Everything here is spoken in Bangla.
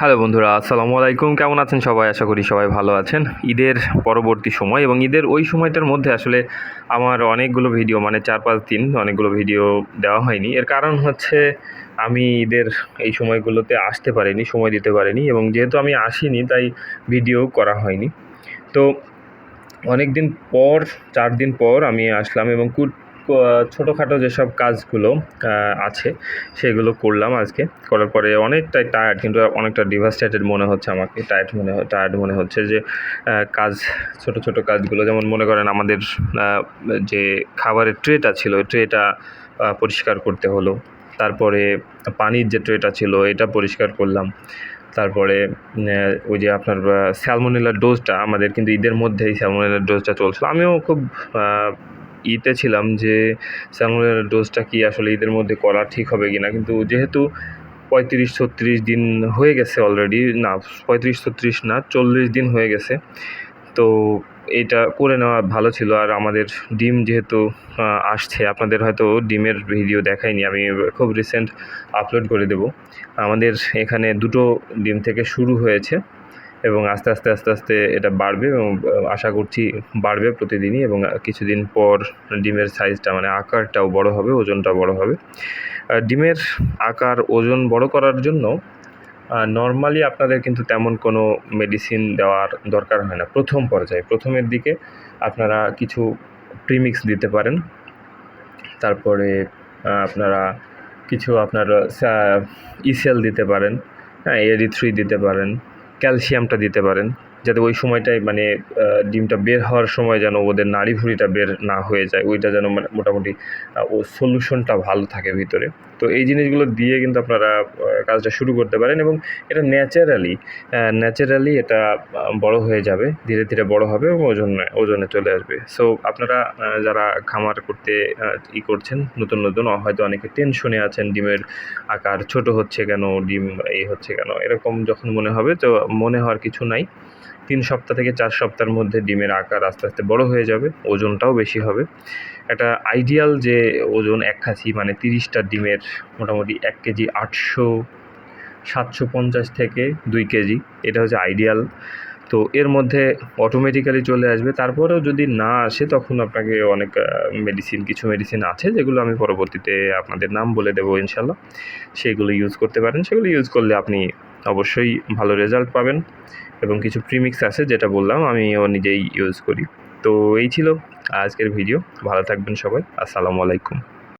হ্যালো বন্ধুরা, আসসালামু আলাইকুম। কেমন আছেন সবাই? আশা করি সবাই ভালো আছেন। ঈদের পরবর্তী সময় এবং ঈদের ওই সময়টার মধ্যে আসলে আমার অনেকগুলো ভিডিও মানে চার পাঁচ দিন অনেকগুলো ভিডিও দেওয়া হয়নি। এর কারণ হচ্ছে আমি ঈদের এই সময়গুলোতে আসতে পারিনি, সময় দিতে পারিনি এবং যেহেতু আমি আসিনি, তাই ভিডিও করা হয়নি। তো অনেক দিন পর, চার দিন পর আমি আসলাম এবং ছোটোখাটো যেসব কাজগুলো আছে, সেগুলো করলাম আজকে। করার পরে অনেকটাই টায়ার্ড কিন্তু অনেকটা ডিভাস্টেটেড মনে হচ্ছে আমাকে টায়ার্ড মনে টায়ার্ড মনে হচ্ছে যে কাজ, ছোট ছোট কাজগুলো, যেমন মনে করেন আমাদের যে খাবারের ট্রেটা ছিল ট্রেটা পরিষ্কার করতে হলো। তারপরে পানির যে ট্রেটা ছিল, এটা পরিষ্কার করলাম। তারপরে ওই যে আপনার স্যালমোনেলার ডোজটা আমাদের কিন্তু ঈদের মধ্যেই স্যালমোনেলার ডোজটা চলছিল। আমিও খুব ইতে ছিলাম যে স্যালমোনেলার ডোজটা কি আসলে ঈদের মধ্যে করা ঠিক হবে কি না কিন্তু যেহেতু পঁয়ত্রিশ ছত্রিশ দিন হয়ে গেছে অলরেডি না, পঁয়ত্রিশ ছত্রিশ না, চল্লিশ দিন হয়ে গেছে। তো এটা করে নেওয়া ভালো ছিল। আর আমাদের ডিম যেহেতু আসছে, আপনাদের হয়তো ডিমের ভিডিও দেখাইনি, আমি খুব রিসেন্ট আপলোড করে দেব। আমাদের এখানে দুটো ডিম থেকে শুরু হয়েছে। এবং আস্তে আস্তে আস্তে আস্তে এটা বাড়বে এবং আশা করছি বাড়বে প্রতিদিনই এবং কিছুদিন পর ডিমের সাইজটা মানে আকারটাও বড় হবে ওজনটা বড় হবে। ডিমের আকার, ওজন বড় করার জন্য নর্মালি আপনাদের কিন্তু তেমন কোনো মেডিসিন দেওয়ার দরকার হয় না। প্রথম পর্যায়ে, প্রথমের দিকে আপনারা কিছু প্রিমিক্স দিতে পারেন। তারপরে আপনারা কিছু আপনার ইসেল দিতে পারেন হ্যাঁ এরি থ্রি দিতে পারেন। ক্যালসিয়ামটা দিতে পারেন, যাতে ওই সময়টায় মানে ডিমটা বের হওয়ার সময় যেন ওদের নাড়ি ভুঁড়িটা বের না হয়ে যায়। ওইটা যেন মানে মোটামুটি ও সলিউশনটা ভালো থাকে ভিতরে। তো এই জিনিসগুলো দিয়ে কিন্তু আপনারা কাজটা শুরু করতে পারেন এবং এটা ন্যাচারালি ন্যাচারালি এটা বড় হয়ে যাবে, ধীরে ধীরে বড় হবে এবং ওজন, ওজনে চলে আসবে। সো আপনারা যারা খামার করতে ই করছেন, নতুন নতুন হয়তো অনেকে টেনশনে আছেন, ডিমের আকার ছোট হচ্ছে কেন, ডিম এই হচ্ছে কেন, এরকম যখন মনে হবে, তো মনে হওয়ার কিছু নাই। তিন সপ্তাহ থেকে চার সপ্তাহের মধ্যে ডিমের আকার আস্তে আস্তে বড় হয়ে যাবে, ওজনটাও বেশি হবে। একটা আইডিয়াল যে ওজন এক খাসি মানে তিরিশটা ডিমের মোটামুটি এক কেজি আটশো, সাতশো পঞ্চাশ থেকে দুই কেজি, এটা হচ্ছে আইডিয়াল তো এর মধ্যে অটোমেটিক্যালি চলে আসবে। তারপরেও যদি না আসে, তখন আপনাকে অনেক মেডিসিন কিছু মেডিসিন আছে, যেগুলো আমি পরবর্তীতে আপনাদের নাম বলে দেবো ইনশাল্লাহ। সেগুলো ইউজ করতে পারেন। সেগুলো ইউজ করলে আপনি অবশ্যই ভালো রেজাল্ট পাবেন এবং কিছু প্রিমিক্স আছে যেটা বললাম, আমিও নিজেই ইউজ করি। তো এই ছিল আজকের ভিডিও ভালো থাকবেন সবাই। আসসালামু আলাইকুম।